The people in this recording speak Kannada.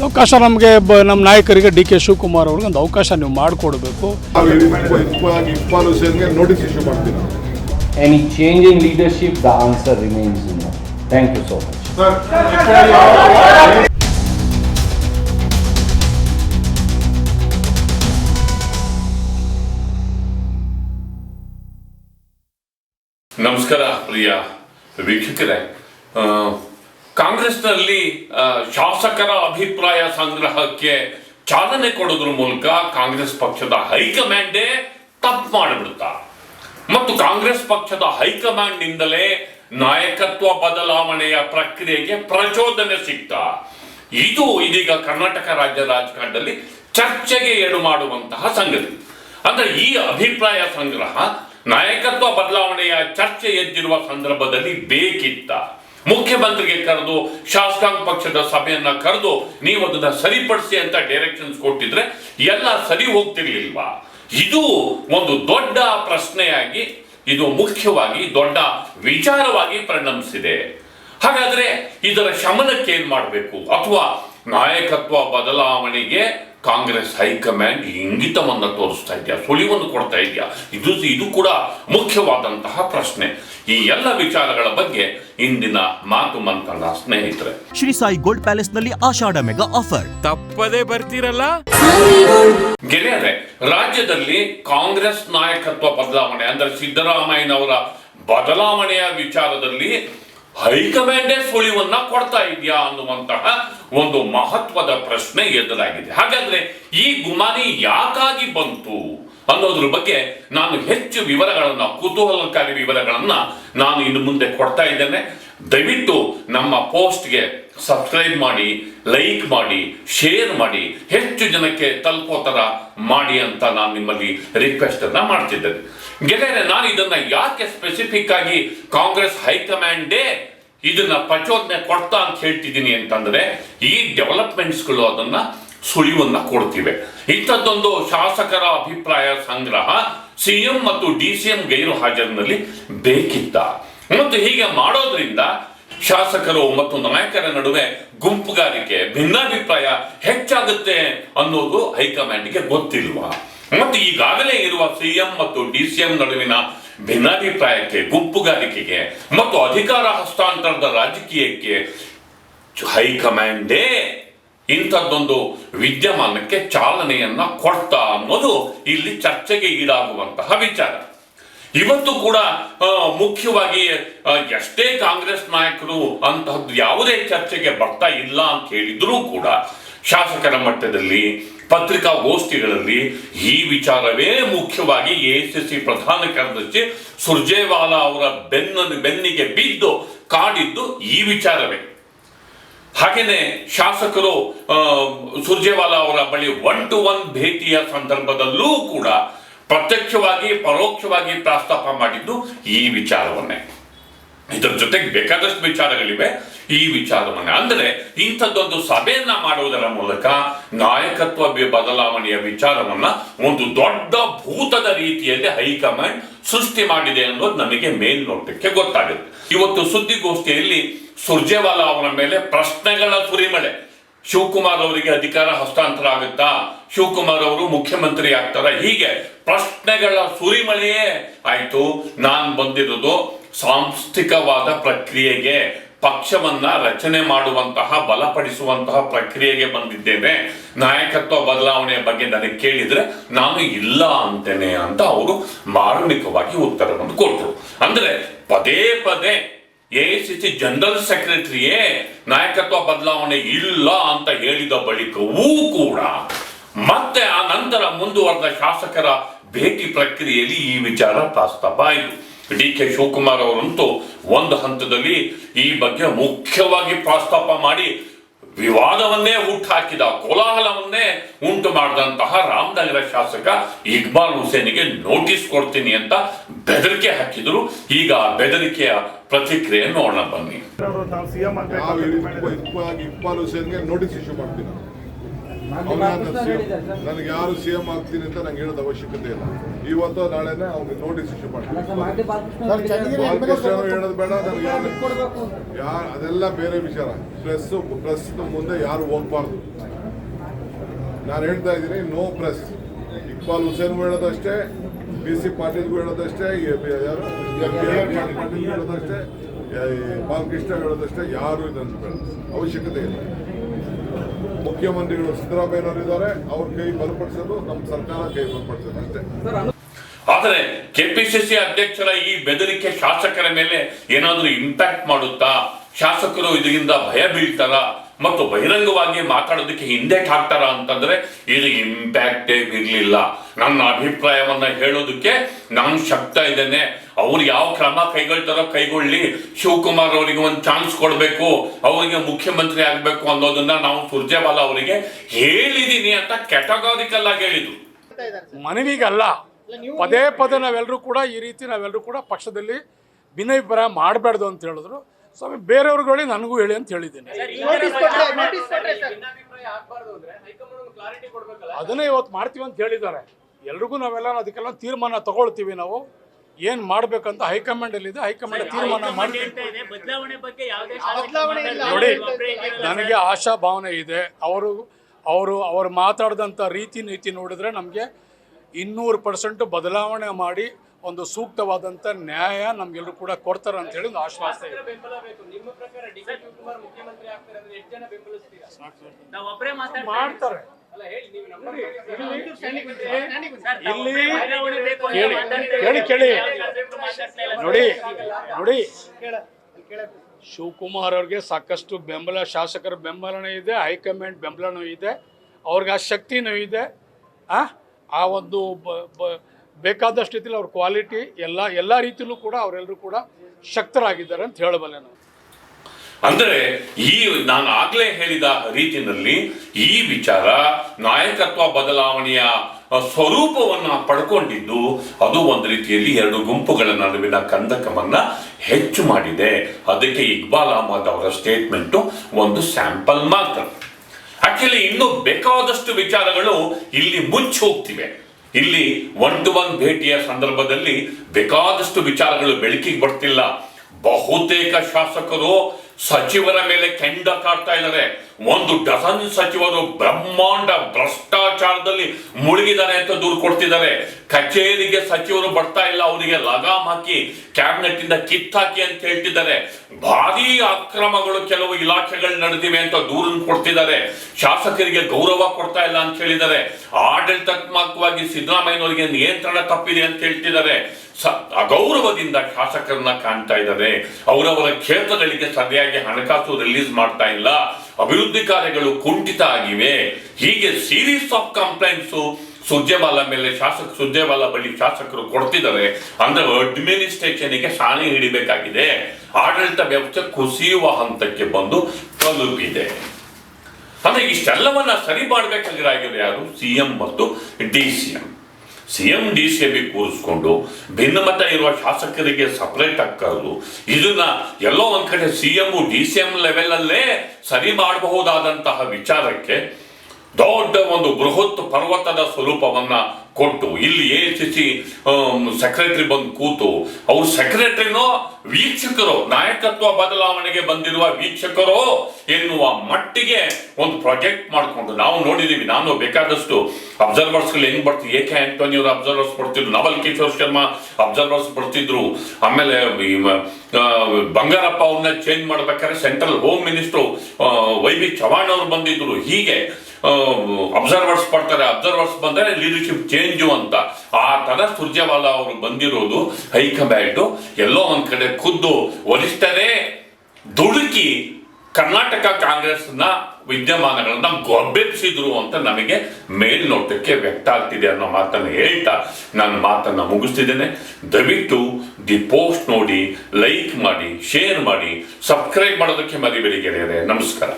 ಒಂದು ಅವಕಾಶ ನಮಗೆ ಬ ನಮ್ಮ ನಾಯಕರಿಗೆ ಡಿ ಕೆ ಶಿವಕುಮಾರ್ ಅವ್ರಿಗೆ ಒಂದು ಅವಕಾಶ ನೀವು ಮಾಡಿಕೊಡ್ಬೇಕು. Changing the notice issue Any change in leadership, the answer remains no. Thank you so ನಮಸ್ಕಾರ ಪ್ರಿಯ ವೀಕ್ಷಕರೇ. ಆ, ಕಾಂಗ್ರೆಸ್ನಲ್ಲಿ ನಲ್ಲಿ ಶಾಸಕರ ಅಭಿಪ್ರಾಯ ಸಂಗ್ರಹಕ್ಕೆ ಚಾಲನೆ ಕೊಡೋದ್ರ ಮೂಲಕ ಕಾಂಗ್ರೆಸ್ ಪಕ್ಷದ ಹೈಕಮಾಂಡೇ ತಪ್ಪು ಮಾಡಿಬಿಡುತ್ತಾ? ಮತ್ತು ಕಾಂಗ್ರೆಸ್ ಪಕ್ಷದ ಹೈಕಮಾಂಡ್ ನಿಂದಲೇ ನಾಯಕತ್ವ ಬದಲಾವಣೆಯ ಪ್ರಕ್ರಿಯೆಗೆ ಪ್ರಚೋದನೆ ಸಿಗ್ತಾ? ಇದು ಇದೀಗ ಕರ್ನಾಟಕ ರಾಜ್ಯ ರಾಜಕಾರಣದಲ್ಲಿ ಚರ್ಚೆಗೆ ಏನು ಮಾಡುವಂತಹ ಸಂಗತಿ. ಅಂದ್ರೆ ಈ ಅಭಿಪ್ರಾಯ ಸಂಗ್ರಹ ನಾಯಕತ್ವ ಬದಲಾವಣೆಯ ಚರ್ಚೆ ಎದ್ದಿರುವ ಸಂದರ್ಭದಲ್ಲಿ ಬೇಕಿತ್ತ? ಮುಖ್ಯಮಂತ್ರಿಗೆ ಕರೆದು ಶಾಸಕಾಂಗ ಪಕ್ಷದ ಸಭೆಯನ್ನ ಕರೆದು ನೀವು ಅದನ್ನ ಸರಿಪಡಿಸಿ ಅಂತ ಡೈರೆಕ್ಷನ್ಸ್ ಕೊಟ್ಟಿದ್ರೆ ಎಲ್ಲ ಸರಿ ಹೋಗ್ತಿರ್ಲಿಲ್ವಾ? ಇದು ಒಂದು ದೊಡ್ಡ ಪ್ರಶ್ನೆಯಾಗಿ, ಇದು ಮುಖ್ಯವಾಗಿ ದೊಡ್ಡ ವಿಚಾರವಾಗಿ ಪರಿಣಮಿಸಿದೆ. ಹಾಗಾದ್ರೆ ಇದರ ಶಮನಕ್ಕೆ ಏನ್ ಮಾಡಬೇಕು? ಅಥವಾ ನಾಯಕತ್ವ ಬದಲಾವಣೆಗೆ ಕಾಂಗ್ರೆಸ್ ಹೈಕಮಾಂಡ್ ಇಂಗಿತವನ್ನು ತೋರಿಸ್ತಾ ಇದೆಯಾ? ಸುಳಿವನ್ನು ಕೊಡ್ತಾ ಇದೆಯಾ? ಇದು ಇದು ಕೂಡ ಮುಖ್ಯವಾದಂತಹ ಪ್ರಶ್ನೆ. ಈ ಎಲ್ಲ ವಿಚಾರಗಳ ಬಗ್ಗೆ ಇಂದಿನ ಮಾತು ಮಂತನ ಸ್ನೇಹಿತರೆ. ಶ್ರೀ ಸಾಯಿ ಗೋಲ್ಡ್ ಪ್ಯಾಲೇಸ್ನಲ್ಲಿ ಆಷಾಢ ಮೆಗಾ ಆಫರ್. ತಪ್ಪದೇ ಬರ್ತೀರಲ್ಲ? ಗೆಳೆಯರೆ ರಾಜ್ಯದಲ್ಲಿ ಕಾಂಗ್ರೆಸ್ ನಾಯಕತ್ವ ಬದಲಾವಣೆ ಅಂದ್ರೆ ಸಿದ್ದರಾಮಯ್ಯನವರ ಬದಲಾವಣೆಯ ವಿಚಾರದಲ್ಲಿ ಹೈಕಮಾಂಡೇ ಸುಳಿವನ್ನ ಕೊಡ್ತಾ ಇದೆಯಾ ಅನ್ನುವಂತಹ ಒಂದು ಮಹತ್ವದ ಪ್ರಶ್ನೆ ಎದುರಾಗಿದೆ. ಹಾಗಾದ್ರೆ ಈ ಗುಮಾನಿ ಯಾಕಾಗಿ ಬಂತು ಅನ್ನೋದ್ರ ಬಗ್ಗೆ ನಾನು ಹೆಚ್ಚು ವಿವರಗಳನ್ನ, ಕುತೂಹಲಕಾರಿ ವಿವರಗಳನ್ನ ನಾನು ಇನ್ನು ಮುಂದೆ ಕೊಡ್ತಾ ಇದ್ದೇನೆ. ದಯವಿಟ್ಟು ನಮ್ಮ ಪೋಸ್ಟ್ಗೆ ಸಬ್ಸ್ಕ್ರೈಬ್ ಮಾಡಿ, ಲೈಕ್ ಮಾಡಿ, ಶೇರ್ ಮಾಡಿ, ಹೆಚ್ಚು ಜನಕ್ಕೆ ತಲುಪೋ ಥರ ಮಾಡಿ ಅಂತ ನಾನು ನಿಮ್ಮಲ್ಲಿ ರಿಕ್ವೆಸ್ಟ್ ಅನ್ನ ಮಾಡ್ತಿದ್ದೇನೆ. ಗೆಳೆಯರೆ, ನಾನು ಇದನ್ನ ಯಾಕೆ ಸ್ಪೆಸಿಫಿಕ್ ಆಗಿ ಕಾಂಗ್ರೆಸ್ ಹೈಕಮಾಂಡೇ ಇದನ್ನ ಪ್ರಚೋದನೆ ಕೊಡ್ತಾ ಅಂತ ಹೇಳ್ತಿದ್ದೀನಿ ಅಂತಂದ್ರೆ ಈ ಡೆವಲಪ್ಮೆಂಟ್ಸ್ಗಳು ಅದನ್ನ ಸುಳಿವನ್ನ ಕೊಡ್ತಿವೆ. ಇಂಥದ್ದೊಂದು ಶಾಸಕರ ಅಭಿಪ್ರಾಯ ಸಂಗ್ರಹ ಸಿಎಂ ಮತ್ತು ಡಿ ಸಿ ಎಂ ಗೈರು ಹಾಜರಿನಲ್ಲಿ ಬೇಕಿದ್ದ ಮತ್ತು ಹೀಗೆ ಮಾಡೋದ್ರಿಂದ ಶಾಸಕರು ಮತ್ತು ನಾಯಕರ ನಡುವೆ ಗುಂಪುಗಾರಿಕೆ, ಭಿನ್ನಾಭಿಪ್ರಾಯ ಹೆಚ್ಚಾಗುತ್ತೆ ಅನ್ನೋದು ಹೈಕಮಾಂಡ್ಗೆ ಗೊತ್ತಿಲ್ವಾ? ಮತ್ತು ಈಗಾಗಲೇ ಇರುವ ಸಿಎಂ ಮತ್ತು ಡಿ ಸಿ ಎಂ ನಡುವಿನ ಭಿನ್ನಾಭಿಪ್ರಾಯಕ್ಕೆ, ಗುಂಪುಗಾರಿಕೆಗೆ ಮತ್ತು ಅಧಿಕಾರ ಹಸ್ತಾಂತರದ ರಾಜಕೀಯಕ್ಕೆ ಹೈಕಮಾಂಡೇ ಇಂಥದ್ದೊಂದು ವಿದ್ಯಮಾನಕ್ಕೆ ಚಾಲನೆಯನ್ನ ಕೊಡ್ತಾ ಅನ್ನೋದು ಇಲ್ಲಿ ಚರ್ಚೆಗೆ ಈಡಾಗುವಂತಹ ವಿಚಾರ. ಇವತ್ತು ಕೂಡ ಮುಖ್ಯವಾಗಿ ಎಷ್ಟೇ ಕಾಂಗ್ರೆಸ್ ನಾಯಕರು ಅಂತಹದ್ದು ಯಾವುದೇ ಚರ್ಚೆಗೆ ಬರ್ತಾ ಇಲ್ಲ ಅಂತ ಹೇಳಿದ್ರೂ ಕೂಡ, ಶಾಸಕರ ಮಟ್ಟದಲ್ಲಿ ಪತ್ರಿಕಾಗೋಷ್ಠಿಗಳಲ್ಲಿ ಈ ವಿಚಾರವೇ ಮುಖ್ಯವಾಗಿ ಎ ಪ್ರಧಾನ ಕಾರ್ಯದರ್ಶಿ ಸುರ್ಜೇವಾಲಾ ಅವರ ಬೆನ್ನ ಬೆನ್ನಿಗೆ ಬಿದ್ದು ಕಾಡಿದ್ದು ಈ ವಿಚಾರವೇ. ಹಾಗೇನೆ ಶಾಸಕರು ಸುರ್ಜೇವಾಲಾ ಅವರ ಬಳಿ ಒನ್ ಟು ಒನ್ ಭೇಟಿಯ ಸಂದರ್ಭದಲ್ಲೂ ಕೂಡ ಪ್ರತ್ಯಕ್ಷವಾಗಿ, ಪರೋಕ್ಷವಾಗಿ ಪ್ರಸ್ತಾಪ ಮಾಡಿದ್ದು ಈ ವಿಚಾರವನ್ನೇ. ಇದರ ಜೊತೆಗೆ ಬೇಕಾದಷ್ಟು ವಿಚಾರಗಳಿವೆ. ಈ ವಿಚಾರವನ್ನ ಅಂದರೆ ಇಂಥದ್ದೊಂದು ಸಭೆಯನ್ನ ಮಾಡುವುದರ ಮೂಲಕ ನಾಯಕತ್ವ ಬದಲಾವಣೆಯ ವಿಚಾರವನ್ನ ಒಂದು ದೊಡ್ಡ ಭೂತದ ರೀತಿಯಲ್ಲಿ ಹೈಕಮಾಂಡ್ ಸೃಷ್ಟಿ ಮಾಡಿದೆ ಅನ್ನೋದು ನಮಗೆ ಮೇಲ್ನೋಟಕ್ಕೆ ಗೊತ್ತಾಗುತ್ತೆ. ಇವತ್ತು ಸುದ್ದಿಗೋಷ್ಠಿಯಲ್ಲಿ ಸುರ್ಜೇವಾಲಾ ಅವರ ಮೇಲೆ ಪ್ರಶ್ನೆಗಳ ಸುರಿಮಳೆ. ಶಿವಕುಮಾರ್ ಅವರಿಗೆ ಅಧಿಕಾರ ಹಸ್ತಾಂತರ ಆಗುತ್ತಾ ಶಿವಕುಮಾರ್ ಅವರು ಮುಖ್ಯಮಂತ್ರಿ ಆಗ್ತಾರ? ಹೀಗೆ ಪ್ರಶ್ನೆಗಳ ಸುರಿಮಳೆಯೇ ಆಯ್ತು. ನಾನು ಬಂದಿರೋದು ಸಾಂಸ್ಥಿಕವಾದ ಪ್ರಕ್ರಿಯೆಗೆ ಪಕ್ಷವನ್ನ ರಚನೆ ಮಾಡುವಂತಹ, ಬಲಪಡಿಸುವಂತಹ ಪ್ರಕ್ರಿಯೆಗೆ ಬಂದಿದ್ದೇನೆ. ನಾಯಕತ್ವ ಬದಲಾವಣೆಯ ಬಗ್ಗೆ ನನಗೆ ಕೇಳಿದ್ರೆ ನಾನು ಇಲ್ಲ ಅಂತೇನೆ ಅಂತ ಅವರು ಮಾರ್ಮಿಕವಾಗಿ ಉತ್ತರವನ್ನು ಕೊಟ್ಟರು. ಅಂದ್ರೆ ಪದೇ ಪದೇ ಎ ಸಿ ಸಿ ಜನರಲ್ ಸೆಕ್ರೆಟರಿಯೇ ನಾಯಕತ್ವ ಬದಲಾವಣೆ ಇಲ್ಲ ಅಂತ ಹೇಳಿದ ಬಳಿಕವೂ ಕೂಡ ಮತ್ತೆ ಆ ನಂತರ ಮುಂದುವರೆದ ಶಾಸಕರ ಭೇಟಿ ಪ್ರಕ್ರಿಯೆಯಲ್ಲಿ ಈ ವಿಚಾರ ಪ್ರಸ್ತಾಪ ಆಯಿತು. ಡಿ ಕೆ ಶಿವಕುಮಾರ್ ಅವರಂತೂ ಒಂದು ಹಂತದಲ್ಲಿ ಈ ಬಗ್ಗೆ ಮುಖ್ಯವಾಗಿ ಪ್ರಸ್ತಾಪ ಮಾಡಿ ವಿವಾದವನ್ನೇ ಹುಟ್ಟಾಕಿದ ಕೋಲಾಹಲವನ್ನೇ ಉಂಟು ಮಾಡಿದಂತಹ ರಾಮನಗರ ಶಾಸಕ ಇಕ್ಬಾಲ್ ಹುಸೇನಿಗೆ ನೋಟಿಸ್ ಕೊಡ್ತೀನಿ ಅಂತ ಬೆದರಿಕೆ ಹಾಕಿದ್ರು ಈಗ ಆ ಬೆದರಿಕೆಯ ಪ್ರತಿಕ್ರಿಯೆ ನೋಡೋಣ ಬನ್ನಿ ಇಕ್ಬಾಲ್ ಹುಸೇನ್ಗೆ ನೋಟಿಸ್ ಇಶ್ಯೂ ಮಾಡ್ತೀವಿ ನಾವು ಅವ್ನು ಯಾರು CM? ನನಗೆ ಯಾರು ಸಿ ಎಂ ಆಗ್ತೀನಿ ಅಂತ ನಂಗೆ ಹೇಳೋದು ಅವಶ್ಯಕತೆ ಇಲ್ಲ. ಇವತ್ತು ನಾಳೆನೆ ಅವ್ನಿಗೆ ನೋಟಿಸ್ ಇಶ್ಯೂ ಮಾಡ್ತೀನಿ. ಹೇಳೋದು ಬೇಡ ನನಗೆ ಯಾರು ಅದೆಲ್ಲ ಬೇರೆ ವಿಚಾರ. ಪ್ರೆಸ್ ಪ್ರೆಸ್ ಮುಂದೆ ಯಾರು ಹೋಗ್ಬಾರ್ದು. ನಾನು ಹೇಳ್ತಾ ಇದ್ದೀನಿ ನೋ ಪ್ರೆಸ್ ಇಕ್ಬಾಲ್ ಹುಸೇನ್ಗೂ ಹೇಳೋದಷ್ಟೇ ಬಿ ಸಿ ಪಾಟೀಲ್ಗೂ ಹೇಳೋದಷ್ಟೇ ಯಾರು? ಪಾಟೀಲ್ಗೂ ಹೇಳೋದಷ್ಟೇ ಬಾಲಕೃಷ್ಣ ಹೇಳೋದಷ್ಟೇ ಯಾರು ಇದನ್ನು ಅವಶ್ಯಕತೆ ಇಲ್ಲ. ಮುಖ್ಯಮಂತ್ರಿಗಳು ಸಿದ್ದರಾಮಯ್ಯನವರು ಇದ್ದಾರೆ ಅವ್ರ ಕೈ ಬಲಪಡಿಸೋದು ನಮ್ಮ ಸರ್ಕಾರ ಕೈ ಬಲಪಡಿಸೋದು ಅಷ್ಟೇ. ಆದರೆ ಕೆಪಿಸಿಸಿ ಅಧ್ಯಕ್ಷರ ಈ ಬೆದರಿಕೆ ಶಾಸಕರ ಮೇಲೆ ಏನಾದರೂ ಇಂಪ್ಯಾಕ್ಟ್ ಮಾಡುತ್ತಾ? ಶಾಸಕರು ಇದರಿಂದ ಭಯ ಬೀಳ್ತಾರ? ಮತ್ತು ಬಹಿರಂಗವಾಗಿ ಮಾತಾಡೋದಕ್ಕೆ ಹಿಂದೆಟ್ ಹಾಕ್ತಾರ ಅಂತಂದ್ರೆ ಇದು ಇಂಪ್ಯಾಕ್ಟೇ ಇರಲಿಲ್ಲ. ನನ್ನ ಅಭಿಪ್ರಾಯವನ್ನ ಹೇಳೋದಕ್ಕೆ ನಾನು ಶಕ್ತ ಇದ್ದೇನೆ. ಅವ್ರು ಯಾವ ಕ್ರಮ ಕೈಗೊಳ್ತಾರೋ ಕೈಗೊಳ್ಳಿ. ಶಿವಕುಮಾರ್ ಅವರಿಗೆ ಒಂದು ಚಾನ್ಸ್ ಕೊಡಬೇಕು. ಅವರಿಗೆ ಮುಖ್ಯಮಂತ್ರಿ ಆಗಬೇಕು ಅನ್ನೋದನ್ನ ನಾವು ಸುರ್ಜೇವಾಲಾ ಅವರಿಗೆ ಹೇಳಿದೀನಿ ಅಂತ ಕೆಟಗಾರಿಕಲ್ ಆಗಿ ಹೇಳಿದ್ರು. ಮನವಿಗಲ್ಲ. ಪದೇ ಪದೇ ನಾವೆಲ್ಲರೂ ಕೂಡ ಈ ರೀತಿ ನಾವೆಲ್ಲರೂ ಕೂಡ ಪಕ್ಷದಲ್ಲಿ ಭಿನ್ನಾಭಿಪ್ರಾಯ ಮಾಡಬಾರ್ದು ಅಂತ ಹೇಳಿದ್ರು. ಸ್ವಾಮಿ ಬೇರೆಯವ್ರಿಗೆ ಹೇಳಿ ನನಗೂ ಹೇಳಿ ಅಂತ ಹೇಳಿದ್ದೀನಿ. ಅದನ್ನೇ ಇವತ್ತು ಮಾಡ್ತೀವಿ ಅಂತ ಹೇಳಿದ್ದಾರೆ. ಎಲ್ರಿಗೂ ನಾವೆಲ್ಲ ಅದಕ್ಕೆಲ್ಲ ತೀರ್ಮಾನ ತಗೊಳ್ತೀವಿ ನಾವು. ಏನು ಮಾಡ್ಬೇಕಂತ ಹೈಕಮಾಂಡ್ ತೀರ್ಮಾನ ಇದೆ. ಬದಲಾವಣೆ ಬಗ್ಗೆ ಯಾವುದೇ ನೋಡಿ ನನಗೆ ಆಶಾ ಭಾವನೆ ಇದೆ. ಅವರು ಅವರು ಅವರು ಮಾತಾಡಿದಂಥ ರೀತಿ ನೀತಿ ನೋಡಿದ್ರೆ ನಮಗೆ ಇನ್ನೂರು ಪರ್ಸೆಂಟ್ ಬದಲಾವಣೆ ಮಾಡಿ ಒಂದು ಸೂಕ್ತವಾದಂಥ ನ್ಯಾಯ ನಮಗೆಲ್ಲರೂ ಕೂಡ ಕೊಡ್ತಾರೆ ಅಂತ ಹೇಳಿ ಒಂದು ಆಶ್ವಾಸ ಇದೆ. ನಿಮ್ಮ ಪ್ರಕಾರ ಡಿ ಕೆ ಮುಖ್ಯಮಂತ್ರಿ ಆಗ್ತಾರೆ ಅಂದ್ರೆ ಎಷ್ಟು ಜನ ಬೆಂಬಲಿಸ್ತೀರಾ? ನಾವು ಒಬ್ಬರೇ ಮಾತಾಡ್ತಾ ಮಾಡ್ತಾರೆ. ಅಲ್ಲ ಹೇಳಿ ನೀವು ನಮ್ಮ ಇಲ್ಲಿ ಕೇಳಿ. ಕೇಳಿ. ನೋಡಿ ನೋಡಿ. ಶಿವಕುಮಾರ್ ಅವ್ರಿಗೆ ಸಾಕಷ್ಟು ಬೆಂಬಲ ಶಾಸಕರ ಬೆಂಬಲನೂ ಇದೆ ಹೈಕಮಾಂಡ್ ಬೆಂಬಲನೂ ಇದೆ. ಅವ್ರಿಗೆ ಆ ಶಕ್ತಿನೂ ಇದೆ. ಆ ಆ ಒಂದು ಬ- ಬ- ಬೇಕಾದಷ್ಟು ರೀತಿಯಲ್ಲಿ ಅವ್ರ ಕ್ವಾಲಿಟಿ ಎಲ್ಲ ಎಲ್ಲ ರೀತಿಯಲ್ಲೂ ಕೂಡ ಅವರೆಲ್ಲರೂ ಕೂಡ ಶಕ್ತರಾಗಿದ್ದಾರೆ ಅಂತ ಹೇಳಬಲ್ಲೆ ನಾನು ಅಂದರೆ ಈ ನಾನು ಆಗ್ಲೇ ಹೇಳಿದ ರೀತಿಯಲ್ಲಿ ಈ ವಿಚಾರ ನಾಯಕತ್ವ ಬದಲಾವಣೆಯ ಸ್ವರೂಪವನ್ನು ಸ್ವರೂಪವನ್ನ ಪಡ್ಕೊಂಡಿದ್ದು ಅದು ಒಂದು ರೀತಿಯಲ್ಲಿ ಎರಡು ಗುಂಪುಗಳ ನಡುವಿನ ಕಂದಕವನ್ನ ಹೆಚ್ಚು ಮಾಡಿದೆ. ಅದಕ್ಕೆ ಇಕ್ಬಾಲ್ ಅಹಮದ್ ಅವರ ಸ್ಟೇಟ್ಮೆಂಟ್ ಒಂದು ಸ್ಯಾಂಪಲ್ ಮಾತ್ರ. ಆಕ್ಚುಲಿ ಇನ್ನೂ ಬೇಕಾದಷ್ಟು ವಿಚಾರಗಳು ಇಲ್ಲಿ ಮುಚ್ಚಿ ಹೋಗ್ತಿವೆ. ಇಲ್ಲಿ ಒನ್ ಟು ಒನ್ ಭೇಟಿಯ ಸಂದರ್ಭದಲ್ಲಿ ಬೇಕಾದಷ್ಟು ವಿಚಾರಗಳು ಬೆಳಕಿಗೆ ಬರ್ತಿಲ್ಲ. ಬಹುತೇಕ ಶಾಸಕರು ಸಚಿವರ ಮೇಲೆ ಕೆಂಡ ಕಾಡ್ತಾ ಇದ್ದಾರೆ. ಒಂದು ಡಜನ್ ಸಚಿವರು ಬ್ರಹ್ಮಾಂಡ ಭ್ರಷ್ಟಾಚಾರದಲ್ಲಿ ಮುಳುಗಿದ್ದಾರೆ ಅಂತ ದೂರು ಕೊಡ್ತಿದ್ದಾರೆ. ಕಚೇರಿಗೆ ಸಚಿವರು ಬರ್ತಾ ಇಲ್ಲ, ಅವರಿಗೆ ಲಗಾಮ್ ಹಾಕಿ ಕ್ಯಾಬಿನೆಟ್ ಇಂದ ಕಿತ್ತಾಕಿ ಅಂತ ಹೇಳ್ತಿದ್ದಾರೆ. ಭಾರಿ ಅಕ್ರಮಗಳು ಕೆಲವು ಇಲಾಖೆಗಳು ನಡೆದಿವೆ ಅಂತ ದೂರನ್ನು ಕೊಡ್ತಿದ್ದಾರೆ. ಶಾಸಕರಿಗೆ ಗೌರವ ಕೊಡ್ತಾ ಇಲ್ಲ ಅಂತ ಹೇಳಿದ್ದಾರೆ. ಆಡಳಿತಾತ್ಮಕವಾಗಿ ಸಿದ್ದರಾಮಯ್ಯನವರಿಗೆ ನಿಯಂತ್ರಣ ತಪ್ಪಿದೆ ಅಂತ ಹೇಳ್ತಿದ್ದಾರೆ. ಅಗೌರವದಿಂದ ಶಾಸಕರನ್ನ ಕಾಣ್ತಾ ಇದ್ದಾರೆ. ಅವರವರ ಕ್ಷೇತ್ರಗಳಿಗೆ ಸರಿಯಾಗಿ ಹಣಕಾಸು ರಿಲೀಸ್ ಮಾಡ್ತಾ ಇಲ್ಲ. ಅಭಿವೃದ್ಧಿ ಕಾರ್ಯಗಳು ಕುಂಠಿತ ಆಗಿವೆ ಹೀಗೆ ಸೀರೀಸ್ ಆಫ್ ಕಂಪ್ಲೇಂಟ್ಸು ಸುರ್ಜೇವಾಲಾ ಮೇಲೆ ಶಾಸಕ, ಸುರ್ಜೇವಾಲಾ ಬಳಿ ಶಾಸಕರು ಕೊಡ್ತಿದ್ದಾರೆ. ಅಂದ್ರೆ ಅಡ್ಮಿನಿಸ್ಟ್ರೇಷನ್ಗೆ ಸಾಣೆ ಹಿಡಿಬೇಕಾಗಿದೆ. ಆಡಳಿತ ವ್ಯವಸ್ಥೆ ಕುಸಿಯುವ ಹಂತಕ್ಕೆ ಬಂದು ತಲುಪಿದೆ. ಅಂದ್ರೆ ಇಷ್ಟೆಲ್ಲವನ್ನ ಸರಿ ಮಾಡಬೇಕಾಗಿರೋ ಯಾರು? ಸಿ ಎಂ ಮತ್ತು D C M. C M D C B ಕೂರಿಸ್ಕೊಂಡು ಭಿನ್ನಮತ ಇರುವ ಶಾಸಕರಿಗೆ ಸಪ್ರೇಟ್ ಹಾಕೋದು ಇದನ್ನ ಎಲ್ಲೋ ಒಂದ್ ಕಡೆ C M D C M level ಅಲ್ಲೇ ಸರಿ ಮಾಡಬಹುದಾದಂತಹ ವಿಚಾರಕ್ಕೆ ದೊಡ್ಡ ಒಂದು ಬೃಹತ್ ಪರ್ವತದ ಸ್ವರೂಪವನ್ನ ಕೊಟ್ಟು, ಇಲ್ಲಿ ಎ ಸಿ ಸಿ ಸೆಕ್ರೆಟರಿ ಬಂದು ಕೂತು, ಅವ್ರ ಸೆಕ್ರೆಟರಿನೋ ವೀಕ್ಷಕರು, ನಾಯಕತ್ವ ಬದಲಾವಣೆಗೆ ಬಂದಿರುವ ವೀಕ್ಷಕರು ಎನ್ನುವ ಮಟ್ಟಿಗೆ ಒಂದು ಪ್ರಾಜೆಕ್ಟ್ ಮಾಡಿಕೊಂಡು, ನಾವು ನೋಡಿದೀವಿ, ನಾನು ಬೇಕಾದಷ್ಟು ಅಬ್ಸರ್ವರ್ಸ್ಗಳು ಹೆಂಗ್ ಬರ್ತೀವಿ ಕೆ ಆಂಟೋನಿ ಅವರು ಅಬ್ಸರ್ವರ್ಸ್ ಬರ್ತಿದ್ರು, ನವಲ್ ಕಿಶೋರ್ ಶರ್ಮಾ ಅಬ್ಸರ್ವರ್ಸ್ ಬರ್ತಿದ್ರು, ಆಮೇಲೆ ಬಂಗಾರಪ್ಪ ಅವ್ರನ್ನ ಚೇಂಜ್ ಮಾಡ್ಬೇಕಾದ್ರೆ central home minister Y B Chavan ಅವರು ಬಂದಿದ್ರು, ಹೀಗೆ. ಅಬ್ಸರ್ವರ್ಸ್ ಪಡ್ತಾರೆ ಅಬ್ಸರ್ವರ್ಸ್ ಬಂದರೆ ಲೀಡರ್ಶಿಪ್ ಚೇಂಜು ಅಂತ. ಆ ಥರ ಸುರ್ಜೇವಾಲಾ ಅವರು ಬಂದಿರೋದು ಹೈಕಮ್ಯಾಂಡು ಎಲ್ಲೋ ಒಂದು ಕಡೆ ಖುದ್ದು ವರಿಷ್ಠರೇ ದುಡುಕಿ ಕರ್ನಾಟಕ ಕಾಂಗ್ರೆಸ್ನ ವಿದ್ಯಮಾನಗಳನ್ನ ಗೊಬ್ಬೆಪ್ಸಿದ್ರು ಅಂತ ನಮಗೆ ಮೇಲ್ನೋಟಕ್ಕೆ ವ್ಯಕ್ತ ಆಗ್ತಿದೆ ಅನ್ನೋ ಮಾತನ್ನು ಹೇಳ್ತಾ ನಾನು ಮಾತನ್ನ ಮುಗಿಸ್ತಿದ್ದೇನೆ. ದಯವಿಟ್ಟು ದಿ ಪೋಸ್ಟ್ ನೋಡಿ, ಲೈಕ್ ಮಾಡಿ, ಶೇರ್ ಮಾಡಿ, ಸಬ್ಸ್ಕ್ರೈಬ್ ಮಾಡೋದಕ್ಕೆ ಮರಿಬೇಡಿ ಗೆಳೆಯರೆ. ನಮಸ್ಕಾರ.